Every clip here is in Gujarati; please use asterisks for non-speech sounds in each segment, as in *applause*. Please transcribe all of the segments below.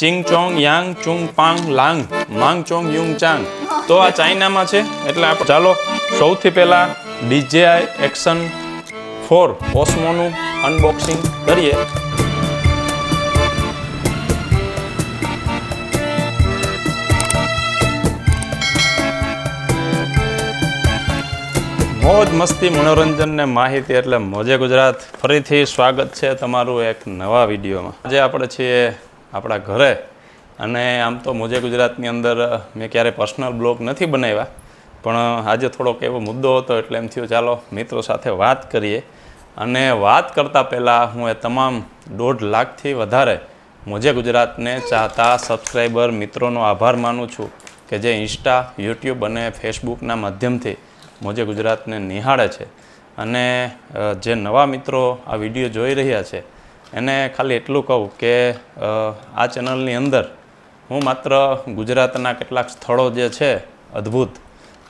ચિંગ ચોંગ યાંગ ચુંગ પાંગ લાંગ માંગ ચોંગ યુંગ ચાંગ તો આ ચાઇનામાં છે. એટલે આપ ચાલો, સૌથી પહેલાં ડીજેઆઈ એક્શન ફોર ઓસ્મોનું અનબોક્સિંગ કરીએ. મોજ મસ્તી મનોરંજન ને માહિતી એટલે મોજે ગુજરાત. ફરીથી સ્વાગત છે તમારું એક નવા વિડીયોમાં. આજે આપણે છીએ આપણા ઘરે. અને આમ તો મોજે ગુજરાતની અંદર મેં ક્યારેય પર્સનલ બ્લોગ નથી બનાવ્યા, પણ આજે થોડોક એવો મુદ્દો હતો એટલે એમ થયું, ચાલો, મિત્રો સાથે વાત કરીએ. અને વાત કરતાં પહેલાં હું એ તમામ દોઢ લાખથી વધારે મોજે ગુજરાતને ચાહતા સબસ્ક્રાઈબર મિત્રોનો આભાર માનું છું કે જે ઇન્સ્ટા યુટ્યુબ અને ફેસબુકના માધ્યમથી મોજે ગુજરાતને નિહાળે છે. અને જે નવા મિત્રો આ વીડિયો જોઈ રહ્યા છે એને ખાલી એટલું કહું કે આ ચેનલની અંદર હું માત્ર ગુજરાતના કેટલાક સ્થળો જે છે, અદ્ભુત,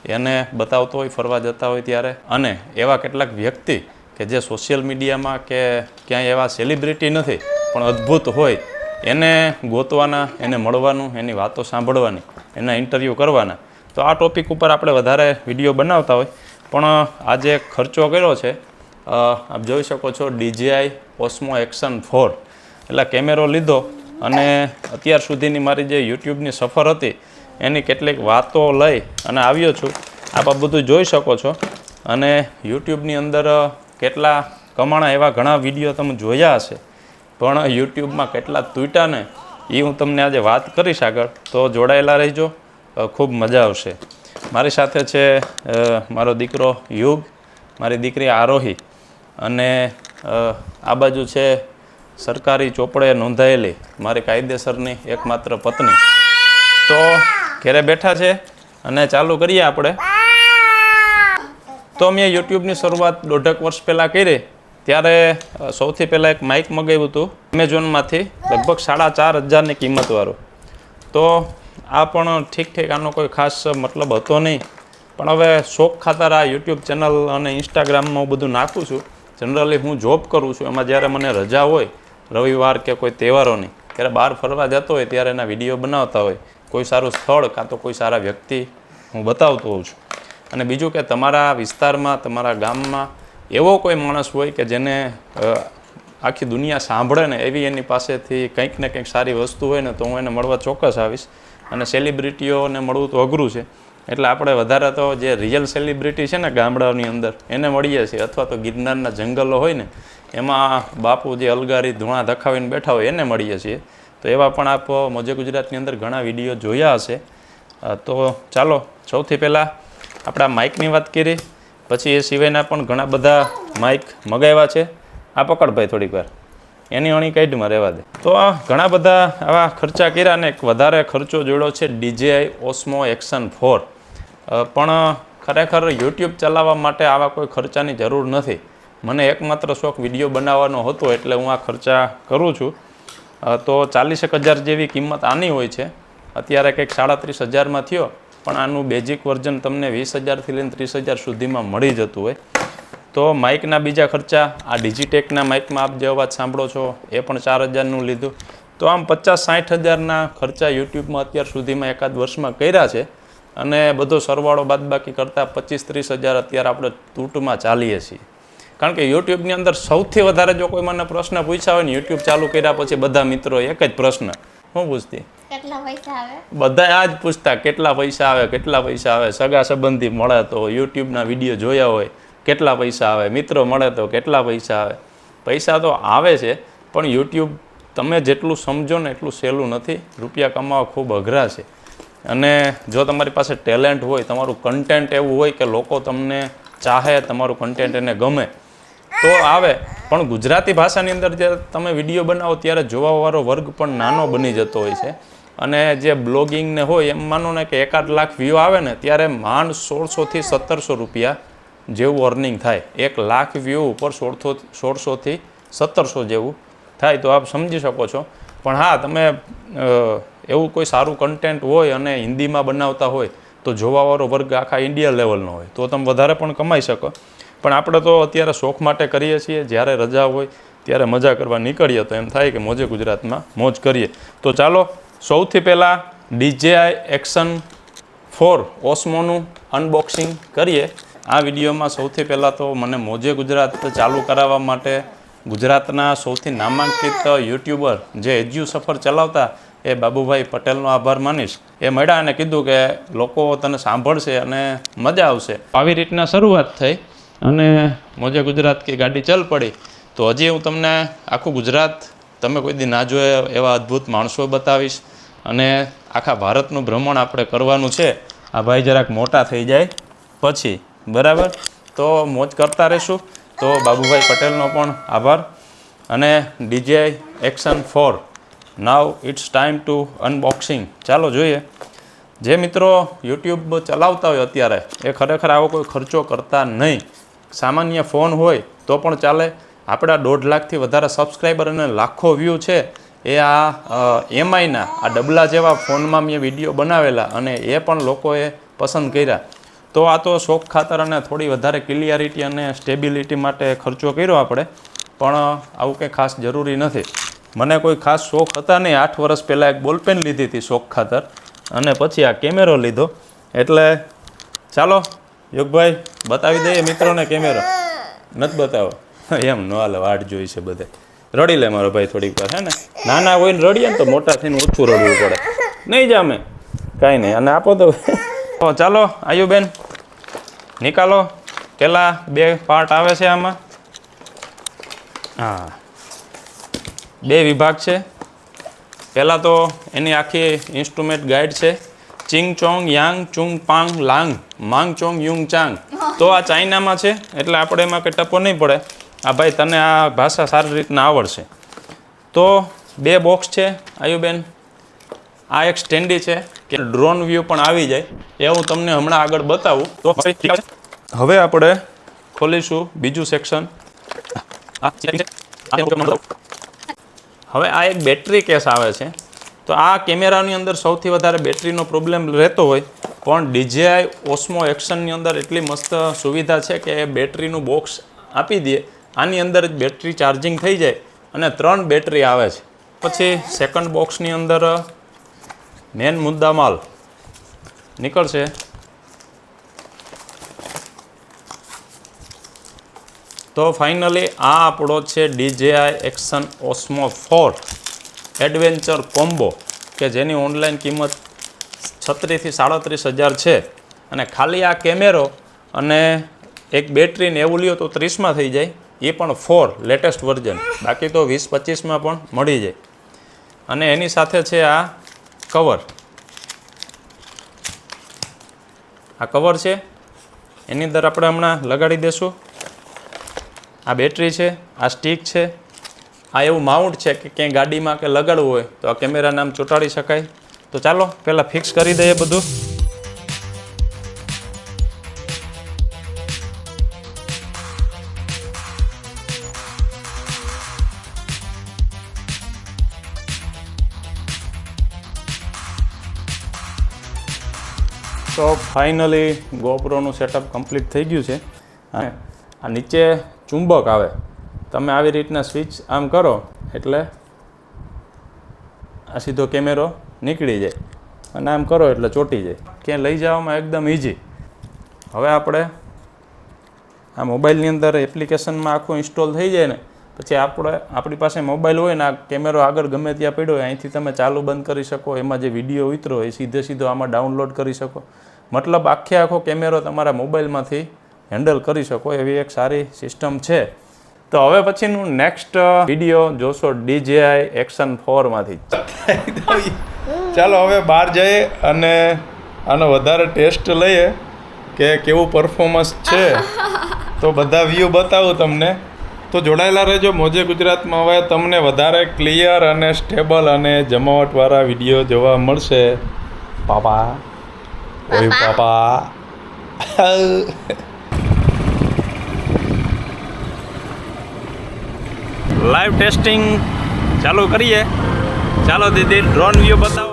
એને બતાવતો હોય, ફરવા જતા હોય ત્યારે, અને એવા કેટલાક વ્યક્તિ કે જે સોશિયલ મીડિયામાં કે ક્યાંય એવા સેલિબ્રિટી નથી, પણ અદ્ભુત હોય, એને ગોતવાના, એને મળવાનું, એની વાતો સાંભળવાની, એના ઇન્ટરવ્યૂ કરવાના, તો આ ટોપિક ઉપર આપણે વધારે વીડિયો બનાવતા હોય. પણ આજે ખર્ચો કર્યો છે આપ જોઈ શકો છો ડીજીઆઈ ઓસ્મો એક્શન ફોર એટલે કેમેરો લીધો અને અત્યાર સુધીની મારી જે યુટ્યુબની સફર હતી, એની કેટલીક વાતો લઈ અને આવ્યો છું. આપ આ બધું જોઈ શકો છો. અને યુટ્યુબની અંદર કેટલા કમાણા એવા ઘણા વીડિયો તમે જોયા હશે. પણ યુટ્યુબમાં કેટલા તૂટ્યા ને, એ હું તમને આજે વાત કરીશ આગળ. તો જોડાયેલા રહેજો. ખૂબ મજા આવશે. મારી સાથે છે મારો દીકરો યુગ, મારી દીકરી આરોહી. અને આ બાજુ છે સરકારી ચોપડે નોંધાયેલી, મારી કાયદેસરની એકમાત્ર પત્ની. તો ઘરે બેઠા છે અને ચાલુ કરીએ આપણે. તો મેં યુટ્યુબની શરૂઆત દોઢેક વર્ષ પહેલાં કરી, ત્યારે સૌથી પહેલાં એક માઇક મગાવ્યું હતું એમેઝોનમાંથી લગભગ સાડા ચાર હજારની કિંમતવાળું. તો આ પણ ઠીક ઠીક આનો કોઈ ખાસ મતલબ હતો નહીં. પણ હવે શોખ ખાતર આ યુટ્યુબ ચેનલ અને ઇન્સ્ટાગ્રામમાં હું બધું નાખું છું. જનરલી હું જોબ કરું છું, એમાં જ્યારે મને રજા હોય, રવિવાર કે કોઈ તહેવારોની, ત્યારે બહાર ફરવા જતો હોય, ત્યારે એના વીડિયો બનાવતા હોય. કોઈ સારું સ્થળ કાં તો કોઈ સારા વ્યક્તિ હું બતાવતો હોઉં છું. અને બીજું કે તમારા વિસ્તારમાં, તમારા ગામમાં એવો કોઈ માણસ હોય કે જેને આખી દુનિયા સાંભળે ને એવી એની પાસેથી કંઈક ને કંઈક સારી વસ્તુ હોય ને તો હું એને મળવા ચોક્કસ આવીશ. અને સેલિબ્રિટીઓને મળવું તો અઘરું છે. એટલે આપણે વધારે તો જે રિયલ સેલિબ્રિટી છે ને ગામડાઓની અંદર, એને મળીએ છીએ. અથવા તો ગિરનારના જંગલો હોય ને, એમાં બાપુ જે અલગારી ધૂણા ધખાવીને બેઠા હોય, એને મળીએ છીએ. તો એવા પણ આપ મોજે ગુજરાતની અંદર ઘણા વીડિયો જોયા હશે. તો ચાલો, સૌથી પહેલાં આપણા માઇકની વાત કરી પછી એ સિવાયના પણ ઘણા બધા માઇક મગાવ્યા છે. આ પકડ ભાઈ થોડીક વાર. એની અણી કાઢમાં રહેવા દે. તો આ ઘણા બધા આવા ખર્ચા કર્યા ને એક વધારે ખર્ચો જોડ્યો છે ડીજેઆઈ ઓસ્મો એક્શન ફોર. પણ ખરેખર યુટ્યુબ ચલાવવા માટે આવા કોઈ ખર્ચાની જરૂર નથી. મને એકમાત્ર શોખ વીડિયો બનાવવાનો હતો એટલે હું આ ખર્ચા કરું છું. તો ચાલીસ એક હજાર જેવી કિંમત આની હોય છે. અત્યારે કંઈક સાડત્રીસ હજારમાં થયો, પણ આનું બેઝિક વર્ઝન તમને વીસ હજારથી લઈને ત્રીસ હજાર સુધીમાં મળી જતું હોય. તો માઇકના બીજા ખર્ચા આ ડિજિટેકના માઇકમાં આપ જે અવાજ સાંભળો છો એ પણ ચાર હજારનું લીધું. તો આમ પચાસ સાઠ હજારના ખર્ચા યુટ્યુબમાં અત્યાર સુધીમાં એકાદ વર્ષમાં કર્યા છે અને બધો સરવાળો બાદબાકી કરતાં પચીસ ત્રીસ હજાર અત્યારે આપણે તૂટમાં ચાલીએ છીએ. કારણ કે યુટ્યુબની અંદર સૌથી વધારે જો કોઈ મને પ્રશ્ન પૂછ્યા હોય ને યુટ્યુબ ચાલુ કર્યા પછી બધા મિત્રો એક જ પ્રશ્ન. હું પૂછતી? કેટલા પૈસા આવે? બધા આ જ પૂછતા કેટલા પૈસા આવે કેટલા પૈસા આવે? સગા સંબંધી મળે તો યુટ્યુબના વીડિયો જોયા હોય કેટલા પૈસા આવે, મિત્રો મળે તો કેટલા પૈસા આવે? પૈસા તો આવે છે, પણ યુટ્યુબ તમે જેટલું સમજો ને એટલું સહેલું નથી. રૂપિયા કમાવા ખૂબ અઘરા છે. અને જો તમારી પાસે ટેલેન્ટ હોય, તમારું કન્ટેન્ટ એવું હોય કે લોકો તમને ચાહે, તમારું કન્ટેન્ટ એને ગમે, તો આવે. પણ ગુજરાતી ભાષાની અંદર જ્યારે તમે વીડિયો બનાવો, ત્યારે જોવાવાળો વર્ગ પણ નાનો બની જતો હોય છે. અને જે બ્લોગિંગને હોય, એમ માનો ને કે એકાદ લાખ વ્યૂ આવે ને, ત્યારે માંડ સોળસોથી સત્તરસો રૂપિયા જેવું અર્નિંગ થાય. એક લાખ વ્યૂ ઉપર સોળસો સોળસોથી સત્તરસો જેવું થાય. તો આપ સમજી શકો છો. પણ હા, તમે એવું કોઈ સારું કન્ટેન્ટ હોય અને હિન્દીમાં બનાવતા હોય, તો જોવાવાળો વર્ગ આખા ઇન્ડિયા લેવલનો હોય. તો તમે વધારે પણ કમાઈ શકો. પણ આપણે તો અત્યારે શોખ માટે કરીએ છીએ. જ્યારે રજા હોય, ત્યારે મજા કરવા નીકળીએ તો એમ થાય કે મોજે ગુજરાતમાં મોજ કરીએ. તો ચાલો, સૌથી પહેલાં ડીજેઆઈ એક્શન ફોર ઓસ્મોનું અનબોક્સિંગ કરીએ. આ વિડીયોમાં સૌથી પહેલાં તો મને મોજે ગુજરાત ચાલુ કરાવવા માટે ગુજરાતના સૌથી નામાંકિત યુટ્યુબર જે એજ્યુ સફર ચલાવતા એ બાબુભાઈ પટેલનો આભાર માનીશ. એ મળ્યા અને કીધું કે લોકો તને સાંભળશે અને મજા આવશે. આવી રીતના શરૂઆત થઈ અને મોજે ગુજરાત કે ગાડી ચલ પડી. તો હજી હું તમને આખું ગુજરાત તમે કોઈ દી ના જોયે એવા અદ્ભુત માણસો બતાવીશ અને આખા ભારતનું ભ્રમણ આપણે કરવાનું છે. આ ભાઈ જરાક મોટા થઈ જાય. પછી બરાબર? તો મોજ કરતા રહીશું. તો બાબુભાઈ પટેલનો પણ આભાર. અને DJ action four. Now it's time to unboxing ચાલો જોઈએ. જે મિત્રો યુટ્યુબ ચલાવતા હોય અત્યારે, એ ખરેખર આવો કોઈ ખર્ચો કરતા નહીં. સામાન્ય ફોન હોય તો પણ ચાલે. આપણા દોઢ લાખથી વધારે સબસ્ક્રાઈબર અને લાખો વ્યૂ છે. એ આ એમઆઈના આ ડબલા જેવા ફોનમાં મેં વીડિયો બનાવેલા અને એ પણ લોકોએ પસંદ કર્યા. તો આ તો શોખ ખાતર અને થોડી વધારે ક્લિયરિટી અને સ્ટેબિલિટી માટે ખર્ચો કર્યો આપણે, પણ આવું કંઈ ખાસ જરૂરી નથી. મને કોઈ ખાસ શોખ હતા નહીં. આઠ વર્ષ પહેલાં એક બોલપેન લીધી હતી શોખ ખાતર, અને પછી આ કેમેરો લીધો. એટલે ચાલો, યોગભાઈ, બતાવી દઈએ મિત્રોને કેમેરો. નથી બતાવો. એમ ન હાલે, વાટ જોઈ છે બધે. રડી લે મારો ભાઈ થોડીક વાર, હે ને? નાના હોય ને રડીએ ને તો મોટા થઈને ઓછું રડવું પડે. નહીં જામે. કાંઈ નહીં. અને આપો તો તો ચાલો, આયુબેન, નિકાલો. પેલા બે પાર્ટ આવે છે આમાં. હા. બે વિભાગ છે. પહેલાં તો એની આખી ઇન્સ્ટ્રુમેન્ટ ગાઈડ છે. ચિંગ ચોંગ, યાંગ, ચુંગ, પાંગ, લાંગ, માંગ ચોંગ, યુંગ, ચાંગ. તો આ ચાઇનામાં છે, એટલે આપણે એમાં કંઈ ટપો નહીં પડે. આ ભાઈ, તને આ ભાષા સારી રીતના આવડશે. તો બે બોક્સ છે, આયુબેન. આ એક સ્ટેન્ડી છે કે ડ્રોન વ્યૂ પણ આવી જાય. એ હું તમને હમણાં આગળ બતાવું. તો હવે આપણે ખોલીશું બીજું સેક્શન હવે આ એક બેટરી કેસ આવે છે. તો આ કેમેરાની અંદર સૌથી વધારે બેટરીનો પ્રોબ્લેમ રહેતો હોય, પણ ડીજેઆઈ ઓસ્મો એક્શનની અંદર એટલી મસ્ત સુવિધા છે કે બેટરીનું બોક્સ આપી દે. આની અંદર જ બેટરી ચાર્જિંગ થઈ જાય અને ત્રણ બેટરી આવે છે. પછી સેકન્ડ બોક્સની અંદર મેન મુદ્દા માલ. નીકળશે. તો ફાઇનલી આ આપણો છે DJI action Osmo four adventure combo, કે જેની ઓનલાઈન કિંમત છત્રીસથી સાડત્રીસ હજાર છે. અને ખાલી આ કેમેરો અને એક બેટરીને એવું લ્યો તો ત્રીસમાં થઈ જાય. એ પણ ફોર લેટેસ્ટ વર્ઝન. બાકી તો વીસ પચીસમાં પણ મળી જાય. અને એની સાથે છે આ કવર. આ કવર છે. એની અંદર આપણે હમણાં લગાડી દઈશું આ બેટરી છે, આ સ્ટીક છે. આ એવું માઉન્ટ છે કે ક્યાંય ગાડીમાં કે લગાડવું હોય તો આ કેમેરાને આમ ચોંટાડી શકાય. તો ચાલો, પહેલાં ફિક્સ કરી દઈએ બધું. તો ફાઇનલી ગોપ્રોનું સેટઅપ કમ્પ્લીટ થઈ ગયું છે. અને આ નીચે ચુંબક આવે. તમે આવી રીતના સ્વિચ આમ કરો, એટલે આ સીધો કેમેરો નીકળી જાય. અને આમ કરો એટલે ચોંટી જાય. ક્યાંય લઈ જવામાં એકદમ ઇઝી હવે આપણે આ મોબાઈલની અંદર એપ્લિકેશનમાં આખું ઇન્સ્ટોલ થઈ જાય ને, પછી આપણે, આપણી પાસે મોબાઈલ હોય ને, આ કેમેરો આગળ ગમે ત્યાં પડ્યો હોય, અહીંથી તમે ચાલુ બંધ કરી શકો, એમાં જે વીડિયો ઉતરો એ સીધે સીધો આમાં ડાઉનલોડ કરી શકો. મતલબ આખે આખો કેમેરો તમારા મોબાઈલમાંથી હેન્ડલ કરી શકો એવી એક સારી સિસ્ટમ છે. તો હવે પછીનું નેક્સ્ટ વીડિયો જોશો ડીજેઆઈ એક્શન ફોરમાંથી. ચાલો હવે બહાર જઈએ અને આનો વધારે ટેસ્ટ લઈએ કે કેવું પરફોર્મન્સ છે. તો બધા વ્યૂ બતાવું તમને. તો જોડાયેલા રહેજો, મોજે ગુજરાતમાં હવે તમને વધારે ક્લિયર અને સ્ટેબલ અને જમાવટવાળા વીડિયો જોવા મળશે. પાપા ઓય પાપા લાઈવ ટેસ્ટિંગ ચાલુ કરીએ ચાલો દીદી ડ્રોન વ્યૂ બતાવો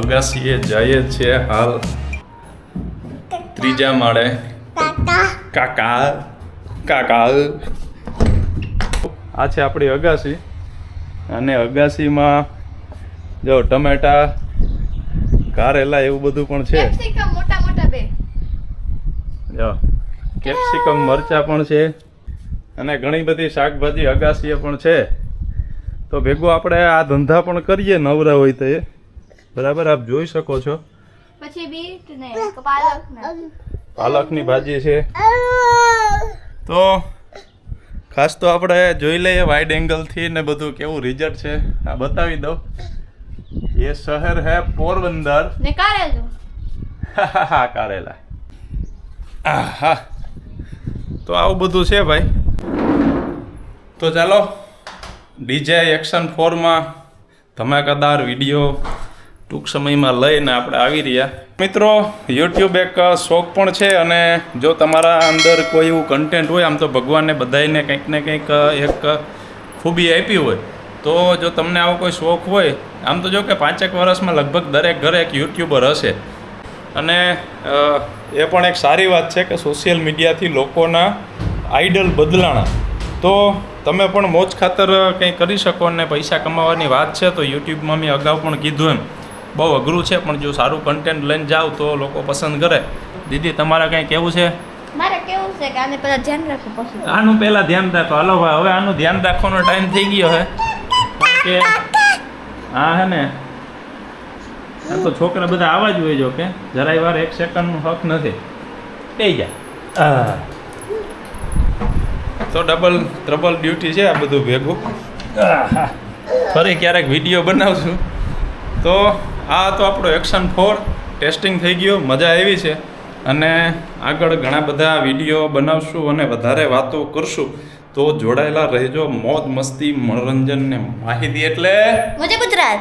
અગાસીએ જઈએ છીએ હાલ ત્રીજા માળે. કાકા. કાકા. આ છે આપણી અગાસી. અને અગાસીમાં જો ટમેટા કારેલા એવું બધું પણ છે. મોટા મોટા બે. જો કેપ્સિકમ મરચા પણ છે અને ઘણી બધી શાકભાજી અગાસીએ પણ છે. તો ભેગું આપણે આ ધંધા પણ કરીએ નવરા હોય તો એ. બરાબર આપ જોઈ શકો છો. પછી બીટ ને પાલક ને. પાલકની ભાજી છે. તો ખાસ તો આપણે જોઈ લઈએ વાઇડ એંગલથી ને બધું કેવું રિઝલ્ટ છે. આ બતાવી દઉં. એ શહેર હે પોરબંદર. *laughs* ને કારેલું. હા કારેલા. આહા. તો આવું બધું છે ભાઈ. તો ચાલો ડીજે એક્શન ફોરમાં ધમાકાદાર વીડિયો ટૂંક સમયમાં લઈને આપણે આવી રહ્યા. મિત્રો યુટ્યુબ એક શોખ પણ છે અને જો તમારા અંદર કોઈ એવું કન્ટેન્ટ હોય, આમ તો ભગવાને બધાને કંઈક ને કંઈક એક ખૂબી આપી હોય, તો જો તમને આવો કોઈ શોખ હોય, આમ તો જો કે પાંચેક વર્ષમાં લગભગ દરેક ઘરે એક યુટ્યુબર હશે. અને એ પણ એક સારી વાત છે કે સોશિયલ મીડિયાથી લોકોના આઈડલ બદલાણા. તો તમે પણ મોજ ખાતર કંઈ કરી શકો અને પૈસા કમાવાની વાત છે, તો યુટ્યુબમાં મેં અગાઉ પણ કીધું એમ. બહુ અઘરું છે પણ જો સારું કન્ટેન્ટ લઈને જાઓ તો લોકો પસંદ કરે. દીદી તમારે કંઈ કહેવું છે? મારે કેવું છે કે આને પેલા ધ્યાન રાખવું પડશે. આનું પહેલાં ધ્યાન રાખો. હાલો ભાઈ હવે આનું ધ્યાન રાખવાનો ટાઈમ થઈ ગયો હે. કે હા હે ને? આ તો છોકરા બધા આવા જ હોય જો કે જરાય વાર એક સેકન્ડનું હક નથી. થઈ જાય તો ડબલ ટ્રબલ ડ્યુટી છે આ બધું ભેગું. ફરી ક્યારેક વીડિયો બનાવશું. તો આ તો આપણો એક્શન ફોર ટેસ્ટિંગ થઈ ગયો, મજા આવી છે. અને આગળ ઘણા બધા વીડિયો બનાવશું અને વધારે વાતો કરશું. તો જોડાયેલા રહેજો, મોજ મસ્તી મનોરંજન ને માહિતી એટલે ગુજરાત.